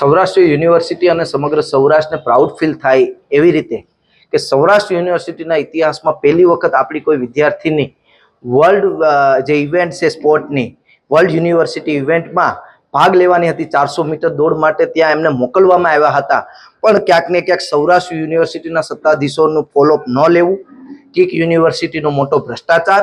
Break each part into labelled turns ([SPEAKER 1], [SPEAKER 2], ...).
[SPEAKER 1] Saurashtra university અને સમગ્ર સૌરાષ્ટ્રને proud feel થાય એવી રીતે કે સૌરાષ્ટ્ર યુનિવર્સિટીના ઇતિહાસમાં પહેલી વખત આપણી કોઈ વિદ્યાર્થીની વર્લ્ડ જે ઇવેન્ટ છે સ્પોર્ટની વર્લ્ડ યુનિવર્સિટી ઇવેન્ટમાં ભાગ લેવાની હતી ચારસો મીટર દોડ માટે ત્યાં એમને મોકલવામાં આવ્યા હતા. પણ ક્યાંક ક્યાંક સૌરાષ્ટ્ર યુનિવર્સિટીના સત્તાધીશોનું ફોલોઅપ ન લેવું, કિક યુનિવર્સિટીનો મોટો ભ્રષ્ટાચાર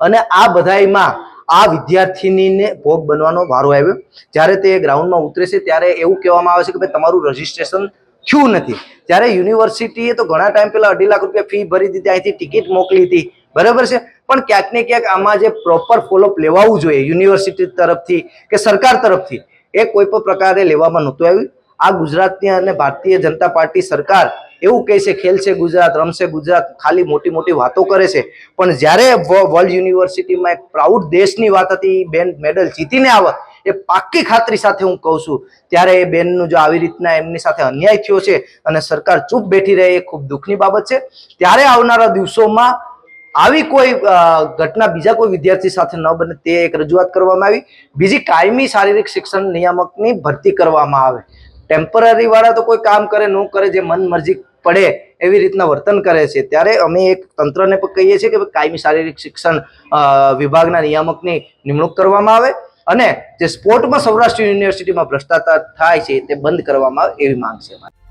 [SPEAKER 1] અને આ બધાયમાં આ વિદ્યાર્થીનીને ભોગ બનવાનો વારો આવ્યો. જ્યારે તે ગ્રાઉન્ડમાં ઉતરે છે, ત્યારે એવું કહેવામાં આવે છે કે ભાઈ, તમારું રજીસ્ટ્રેશન થયું નથી. ત્યારે યુનિવર્સિટીએ તો ઘણા ટાઈમ પહેલા અઢી લાખ રૂપિયા ફી ભરી દીધી, અહીંથી ટિકિટ મોકલી હતી. બરાબર છે? પણ ક્યાંક ને ક્યાંક આમાં જે પ્રોપર ફોલોઅપ લેવાવું જોઈએ, યુનિવર્સિટી તરફથી કે સરકાર તરફથી, એ કોઈ પણ પ્રકારે લેવામાં નહોતું આવ્યું. આ ગુજરાતની અને ભારતીય જનતા પાર્ટી સરકાર એવું કહે છે ખેલશે ગુજરાત રમશે ગુજરાત, ખાલી મોટી મોટી વાતો કરે છે. પણ જ્યારે વર્લ્ડ યુનિવર્સિટીમાં એક પ્રાઉડ દેશની વાત હતી બેન મેડલ જીતીને આવત, એ પાક્કી ખાતરી સાથે હું કહું છું, ત્યારે એ બેનનું જો આવી રીતના એમની સાથે અન્યાય થયો છે અને સરકાર ચૂપ બેઠી રહે, એ ખૂબ દુઃખની બાબત છે. ત્યારે આવનારા દિવસોમાં આવી કોઈ ઘટના બીજા કોઈ વિદ્યાર્થી સાથે ન બને, તે એક રજૂઆત કરવામાં આવી. બીજી કાયમી શારીરિક શિક્ષણ નિયામકની ભરતી કરવામાં આવે. ટેમ્પરરી વાળા તો કોઈ કામ કરે, ન કરે, જે મન મરજી પડે, એવી રીતના વર્તન કરે છે. ત્યારે અમે એક તંત્રને પણ કહીએ છીએ કે કાયમી શારીરિક શિક્ષણ વિભાગના નિયામકની નિમણૂક કરવામાં આવે અને જે સ્પોર્ટમાં સૌરાષ્ટ્ર યુનિવર્સિટીમાં ભ્રષ્ટાચાર થાય છે, તે બંધ કરવામાં આવે એવી માંગ છે અમારી.